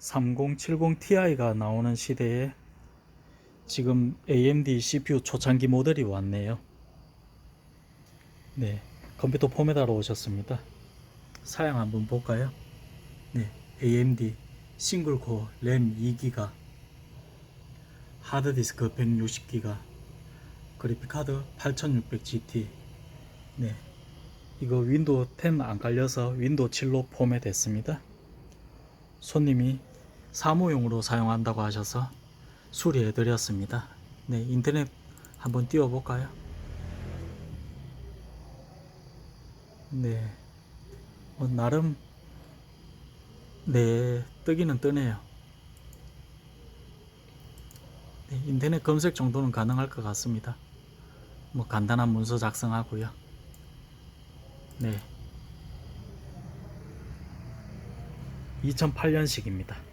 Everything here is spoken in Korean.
3070 Ti가 나오는 시대에 지금 AMD CPU 초창기 모델이 왔네요. 네, 컴퓨터 포맷하러 오셨습니다. 사양 한번 볼까요? 네, AMD 싱글코어 램 2기가 하드디스크 160기가 그래픽카드 8600GT 네, 이거 윈도우 10 안 깔려서 윈도우 7로 포맷했습니다. 손님이 사무용으로 사용한다고 하셔서 수리해 드렸습니다. 네, 인터넷 한번 띄워 볼까요? 네. 어, 나름 네, 뜨기는 뜨네요. 네, 인터넷 검색 정도는 가능할 것 같습니다. 뭐 간단한 문서 작성하고요. 네. 2008년식입니다.